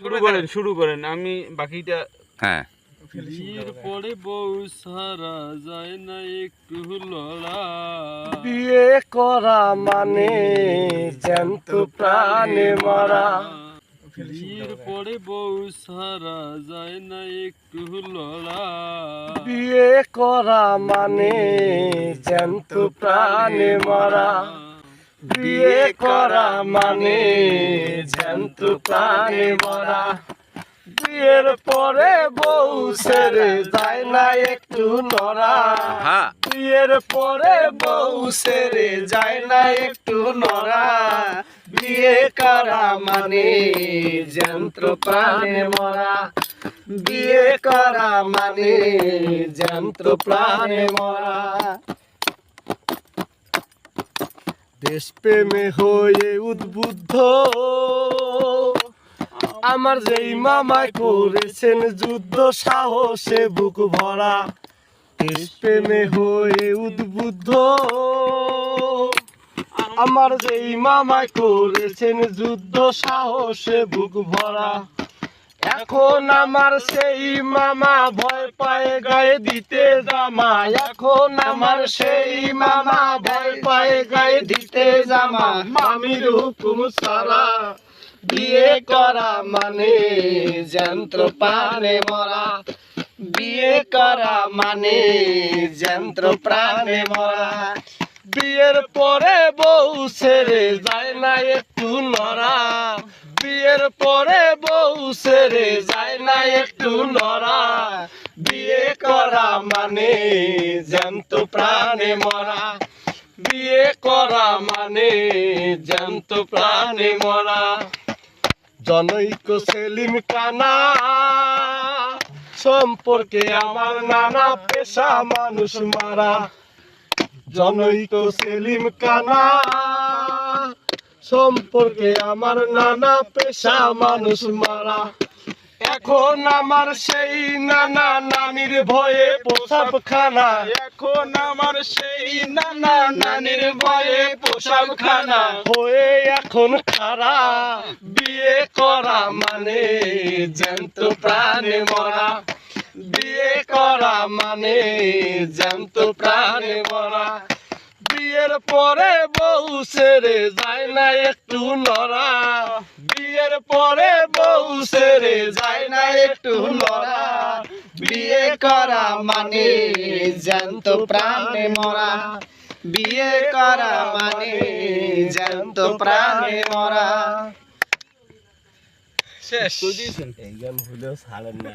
শুরু করেন শুরু করেন। আমি বাকিটা হ্যাঁ। বিয়ের পরে বউ সারা যায় না একটু লড়া। বিয়ে করা মানে জ্যান্ত প্রাণে মারা। বিয়ের পরে বউ সারা যায় না একটু লড়া। বিয়ে করা মানে জ্যান্ত প্রাণে মারা। বিয়ে করা মানে জ্যান্ত প্রাণে মারা। বিয়ের পরে বউ ছেড়ে যায় না একটু নড়া। হ্যাঁ। বিয়ের পরে বউ ছেড়ে যায় না একটু নড়া। বিয়ে করা মানে যন্ত্র প্রাণে মরা। বিয়ে করা মানে যন্ত্র প্রাণে মরা। দেশপ্রেমে হয়ে উদ্বুদ্ধ। আমার যেই মামায় করেছেন যুদ্ধ সাহসে বুক ভরা। দেশপ্রেমে হয়ে উদ্বুদ্ধ। আমার যেই মামায় করেছেন যুদ্ধ সাহসে বুক ভরা। এখন আমার সেই মামা ভয় পায় গায়ে দিতে জামা। এখন আমার সেই মামা ভয় পায় গায়ে দিতে জামা। মামির হুকুম সারা বিয়ে করা মানে যন্ত্র প্রাণে মরা। বিয়ে করা মানে যন্ত্র প্রাণে মরা। বিয়ের পরে বউ ছেড়ে যায় না একটু নড়া। বিয়ের পরে বউ ছেড়ে যায় না একটু নড়া। বিয়ে করা মানে জ্যান্ত প্রাণে মরা। বিয়ে করা মানে জ্যান্ত প্রাণে মরা। জনৈক সেলিম কানা, সম্পর্কে আমার নানা পেশা মানুষ মারা। জনৈক সেলিম কানা সম্পর্কে আমার নানা পেশা, মানুষ মারা। এখন আমার সেই নানা নানির ভয়ে পোশাক খানা এখন আমার সেই নানা নানির ভয়ে পোশাক খানা হয়ে এখন খারা, বিয়ে করা মানে জ্যান্ত প্রাণে মরা। বিয়ে করা মানে জ্যান্ত প্রাণে মরা। বিয়ের পরে বউ ছেড়ে যায় না একটু নড়া। বিয়ের পরে বউ ছেড়ে যায় না একটু নড়া। বিয়ে করা মানে জ্যান্ত প্রাণে মরা। বিয়ে করা মানে জ্যান্ত প্রাণে মরা। শেষ। এই গান হলেও ছাড়েন না।